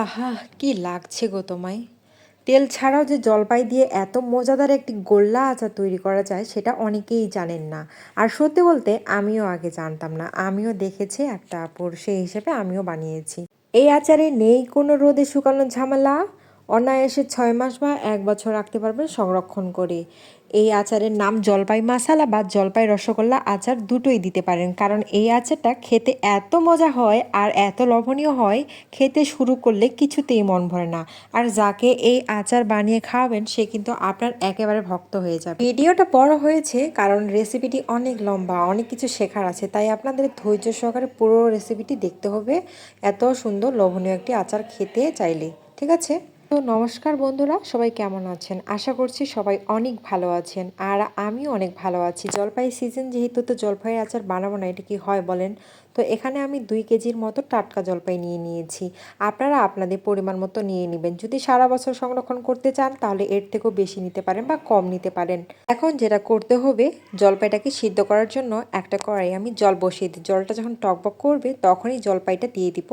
আহা, কি লাগছে গো তোমায়? তেল ছাড়াও যে জলপাই দিয়ে এত মজাদার একটি গোল্লা আচার তৈরি করা যায়, সেটা অনেকেই জানেন না। আর সত্যি বলতে, আমিও আগে জানতাম না। আমিও দেখেছি একটা আপুর, সেই হিসেবে আমিও বানিয়েছি। এই আচারে নেই কোনো রোদে শুকানো ঝামেলা? অনায়াসে ছয় মাস বা এক বছর রাখতে পারবেন সংরক্ষণ করে। এই আচারের নাম জলপাই মশালা বা জলপাই রসগোল্লা আচার দুটোই দিতে পারেন। কারণ এই আচারটা খেতে এত মজা হয় আর এত লবণীয় হয়, খেতে শুরু করলে কিছুতেই মন ভরে না। আর যাকে এই আচার বানিয়ে খাওয়াবেন, সে কিন্তু আপনার একেবারে ভক্ত হয়ে যাবে। ভিডিওটা বড় হয়েছে কারণ রেসিপিটি অনেক লম্বা, অনেক কিছু শেখার আছে। তাই আপনাদের ধৈর্য সহকারে পুরো রেসিপিটি দেখতে হবে। এত সুন্দর, লোভনীয় একটি আচার খেতে চাইলে। ঠিক আছে? তো নমস্কার বন্ধুরা, সবাই কেমন আছেন? আশা করছি সবাই অনেক ভালো আছেন আর আমিও অনেক ভালো আছি। জলপাই সিজন যেহেতু তো জলপাইয়ের আচার বানাবো না, এটা কি হয় বলেন? তো এখানে আমি দুই কেজির মতো টাটকা জলপাই নিয়ে নিয়েছি। আপনারা আপনাদের পরিমাণ মতো নিয়ে নেবেন। যদি সারা বছর সংরক্ষণ করতে চান, তাহলে এর থেকেও বেশি নিতে পারেন বা কম নিতে পারেন। এখন যেটা করতে হবে, জলপাইটাকে সিদ্ধ করার জন্য একটা কড়াই আমি জল বসিয়ে দিই। জলটা যখন টকবক করবে, তখনই জলপাইটা দিয়ে দিব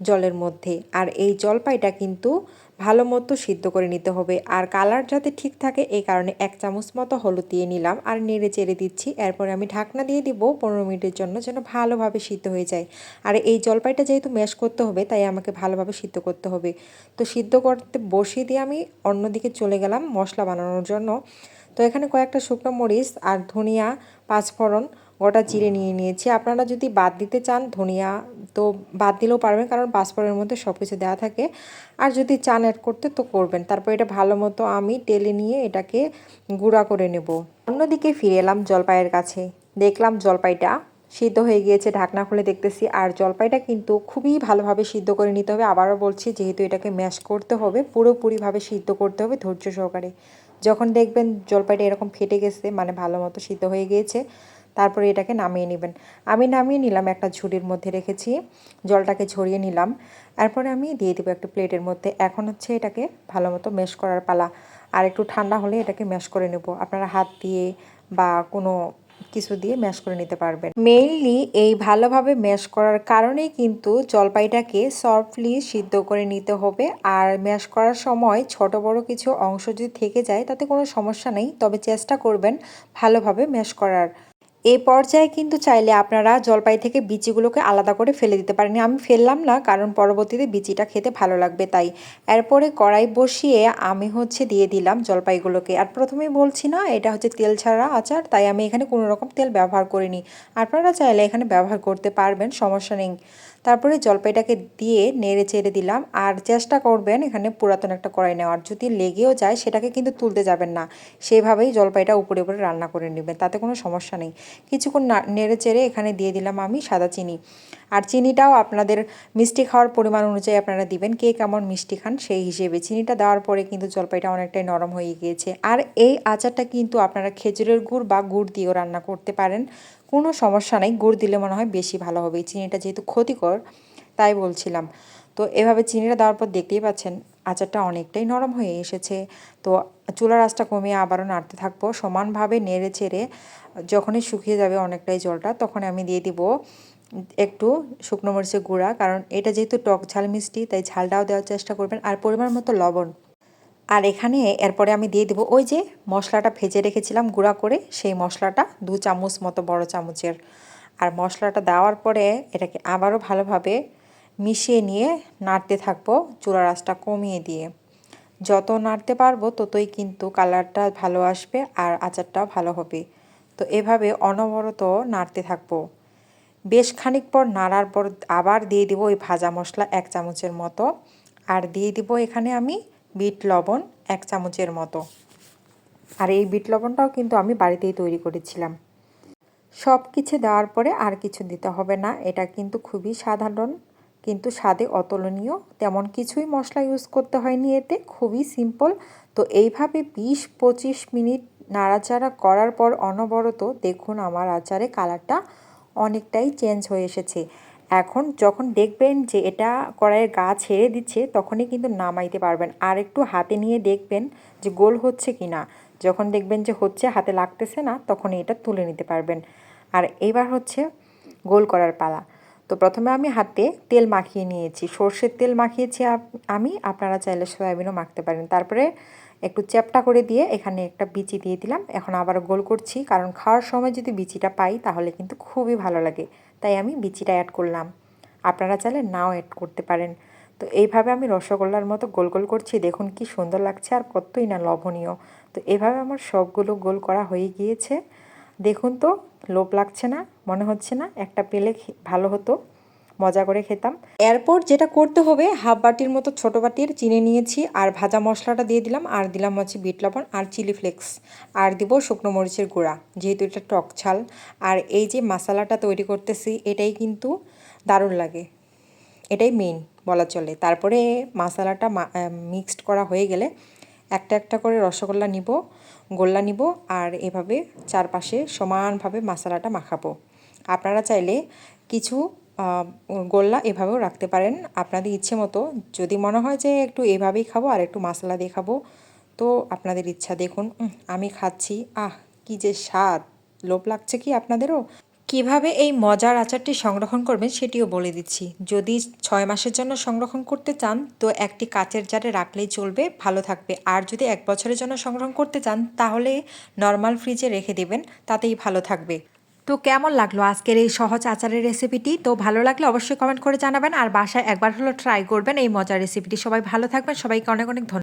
জলের মধ্যে। আর এই জলপাইটা কিন্তু ভালো মতো সিদ্ধ করে নিতে হবে। আর কালার যাতে ঠিক থাকে, এই কারণে এক চামচ মতো হলুদ দিয়ে নিলাম আর নেড়ে চেড়ে দিচ্ছি। এরপরে আমি ঢাকনা দিয়ে দিব পনেরো মিনিটের জন্য যেন ভালোভাবে সিদ্ধ হয়ে যায়। আর এই জলপাইটা যেহেতু ম্যাশ করতে হবে, তাই আমাকে ভালোভাবে সিদ্ধ করতে হবে। তো সিদ্ধ করতে বসিয়ে দিয়ে আমি অন্যদিকে চলে গেলাম মশলা বানানোর জন্য। তো এখানে কয়েকটা শুকনো মরিচ আর ধনিয়া পাঁচফোড়ন গোটা জিরে নিয়ে নিয়েছি। আপনারা যদি বাদ দিতে চান, ধনিয়া তো বাদ দিলেও পারবেন, কারণ পাসপোর্টের মধ্যে সব কিছু দেওয়া থাকে। আর যদি চান অ্যাড করতে, তো করবেন। তারপর এটা ভালো মতো আমি টেলে নিয়ে এটাকে গুঁড়া করে নেব। অন্যদিকে ফিরে এলাম জলপাইয়ের কাছে। দেখলাম জলপাইটা সিদ্ধ হয়ে গিয়েছে, ঢাকনা খুলে দেখতেছি। আর জলপাইটা কিন্তু খুবই ভালোভাবে সিদ্ধ করে নিতে হবে। আবারও বলছি, যেহেতু এটাকে ম্যাশ করতে হবে, পুরোপুরিভাবে সিদ্ধ করতে হবে ধৈর্য সহকারে। যখন দেখবেন জলপাইটা এরকম ফেটে গেছে মানে ভালো মতো সিদ্ধ হয়ে গিয়েছে তারপরে এটাকে নামিয়ে নেবেন। আমি নামিয়ে নিলাম একটা ঝুড়ির মধ্যে রেখেছি, জলটাকে ঝরিয়ে নিলাম। এরপরে আমি দিয়ে দেবো একটা প্লেটের মধ্যে। এখন হচ্ছে এটাকে ভালো মতো মেশ করার পালা। আর একটু ঠান্ডা হলে এটাকে ম্যাশ করে নেব। আপনারা হাত দিয়ে বা কোনো কিছু দিয়ে ম্যাশ করে নিতে পারবেন। মেইনলি এই ভালোভাবে ম্যাশ করার কারণেই কিন্তু জলপাইটাকে সফটলি সিদ্ধ করে নিতে হবে। আর ম্যাশ করার সময় ছোট বড় কিছু অংশ যদি থেকে যায়, তাতে কোনো সমস্যা নেই। তবে চেষ্টা করবেন ভালোভাবে ম্যাশ করার। এই পর্যায়ে কিন্তু চাইলে আপনারা জলপাই থেকে বিচিগুলোকে আলাদা করে ফেলে দিতে পারেন। আমি ফেললাম না, কারণ পরবর্তীতে বিচিটা খেতে ভালো লাগবে তাই। এরপরে কড়াই বসিয়ে আমি হচ্ছে দিয়ে দিলাম জলপাইগুলোকে। আর প্রথমেই বলছি না, এটা হচ্ছে তেল ছাড়া আচার, তাই আমি এখানে কোনো রকম তেল ব্যবহার করিনি। আপনারা চাইলে এখানে ব্যবহার করতে পারবেন, সমস্যা নেই। তারপরে জলপাইটাকে দিয়ে নেড়ে চেড়ে দিলাম। আর চেষ্টা করবেন এখানে পুরাতন একটা কড়াই নেওয়ার। যদি লেগেও যায়, সেটাকে কিন্তু তুলতে যাবেন না। সেভাবেই জলপাইটা উপরে উপরে রান্না করে নেবেন, তাতে কোনো সমস্যা নেই। কিছুক্ষণ নেড়ে চেড়ে এখানে দিয়ে দিলাম আমি সাদা চিনি। আর চিনিটাও আপনাদের মিষ্টি খাওয়ার পরিমাণ অনুযায়ী আপনারা দিবেন, কে কেমন মিষ্টি খান সেই হিসেবে। চিনিটা দেওয়ার পরে কিন্তু জলপাইটা অনেকটাই নরম হয়ে গিয়েছে। আর এই আচারটা কিন্তু আপনারা খেজুরের গুড় বা গুড় দিয়েও রান্না করতে পারেন। কোনো সমস্যা নেই, গুড় দিলে মনে হয় বেশি ভালো হবে। চিনিটা যেহেতু ক্ষতিকর, তাই বলছিলাম। তো এভাবে চিনিটা দেওয়ার পর দেখতেই পাচ্ছেন, আচারটা অনেকটাই নরম হয়ে এসেছে। তো চুলার আঁচটা কমিয়ে আবারও নাড়তে থাকব। সমানভাবে নেড়ে ছেড়ে যখনই শুকিয়ে যাবে অনেকটাই জলটা তখন আমি দিয়ে দিব একটু শুকনো মরিচের গুঁড়া। কারণ এটা যেহেতু টক ঝাল মিষ্টি, তাই ঝালটাও দেওয়ার চেষ্টা করবেন। আর পরিমাণ মতো লবণ আর এখানে এরপরে আমি দিয়ে দেবো ওই যে মশলাটা ভেজে রেখেছিলাম গুঁড়া করে, সেই মশলাটা দু চামচ মতো বড় চামচের। আর মশলাটা দেওয়ার পরে এটাকে আবারও ভালোভাবে মিশিয়ে নিয়ে নাড়তে থাকব চুলা রাসটা কমিয়ে দিয়ে। যত নাড়তে পারব ততই কিন্তু কালারটা ভালো আসবে আর আচারটাও ভালো হবে। তো এভাবে অনবরত নাড়তে থাকব। বেশ খানিক পর নাড়ার পর আবার দিয়ে দিব ওই ভাজা মশলা এক চামচের মতো। আর দিয়ে দিব এখানে আমি বিট লবণ এক চামচের মতো। আর এই বিট লবণটাও কিন্তু আমি বাড়িতেই তৈরি করেছিলাম। সব কিছু দেওয়ার পরে আর কিছু দিতে হবে না। এটা কিন্তু খুবই সাধারণ, কিন্তু স্বাদে অতুলনীয়। তেমন কিছুই মশলা ইউজ করতে হয়নি এতে, খুবই সিম্পল তো এইভাবে বিশ পঁচিশ মিনিট নাড়াচাড়া করার পর অনবরত দেখুন আমার আচারে কালারটা অনেকটাই চেঞ্জ হয়ে এসেছে। এখন যখন দেখবেন যে এটা কড়াইয়ের গা ছেড়ে দিচ্ছে, তখনই কিন্তু নামাইতে পারবেন। আর একটু হাতে নিয়ে দেখবেন যে গোল হচ্ছে কি না যখন দেখবেন যে হচ্ছে, হাতে লাগতেছে না, তখনই এটা তুলে নিতে পারবেন। আর এবার হচ্ছে গোল করার পালা। তো প্রথমে আমি হাতে তেল মাখিয়ে নিয়েছি। সর্ষের তেল মাখিয়েছি আমি। আপনারা চাইলে সয়াবিনও মাখতে পারেন। তারপরে একটু চ্যাপটা করে দিয়ে এখানে একটা বিচি দিয়ে দিলাম। এখন আবার গোল করছি, কারণ খাওয়ার সময় যদি বিচিটা পাই তাহলে কিন্তু খুবই ভালো লাগে। তাই আমি বিচিটা অ্যাড করলাম। আপনারা চাইলে নাও অ্যাড করতে পারেন। তো এইভাবে আমি রসগোল্লার মতো গোল গোল করছি। দেখুন কি সুন্দর লাগছে আর কতই না লবণীয় তো এভাবে আমার সবগুলো গোল করা হয়ে গিয়েছে। দেখুন তো, লোভ লাগছে না, মনে হচ্ছে না, একটা পেলে ভালো হতো। মজা করে খেতাম। এরপর যেটা করতে হবে, হাফ বাটির মতো ছোট বাটির চিনি নিয়েছি, আর ভাজা মশলাটা দিয়ে দিলাম, আর দিলাম হচ্ছে বিট লবণ আর চিলি ফ্লেক্স। আর দিব শুকনো মরিচের গুঁড়া, যেহেতু এটা টক ঝাল। আর এই যে মশলাটা তৈরি করতেছি, এটাই কিন্তু দারুণ লাগে। এটাই মেইন বলা চলে। তারপরে মশলাটা মিক্সড করা হয়ে গেলে একটা একটা করে রসগোল্লা নিব, গোল্লা নিব, আর এভাবে চারপাশে সমানভাবে মশলাটা মাখাবো। আপনারা চাইলে কিছু গোল্লা এভাবেও রাখতে পারেন। আপনাদের ইচ্ছে মতো। যদি মনে হয় যে একটু এভাবেই খাব আর একটু মশলা দিয়ে খাব, তো আপনাদের ইচ্ছা দেখুন আমি খাচ্ছি। আহ, কি যে স্বাদ! লোভ লাগছে কি আপনাদেরও? কীভাবে এই মজার আচারটি সংরক্ষণ করবেন সেটিও বলে দিচ্ছি। যদি ছয় মাসের জন্য সংরক্ষণ করতে চান, তো একটি কাচের জারে রাখলেই চলবে, ভালো থাকবে। আর যদি এক বছরের জন্য সংরক্ষণ করতে চান, তাহলে নর্মাল ফ্রিজে রেখে দেবেন, তাতেই ভালো থাকবে। তো কেমন লাগল আজকের এই সহজ আচারের রেসিপিটি তো ভালো লাগলে অবশ্যই কমেন্ট করে জানাবেন। আর বাসায় একবার হলো ট্রাই করবেন এই মজার রেসিপিটি সবাই ভালো থাকবেন। সবাইকে অনেক অনেক ধন্যবাদ।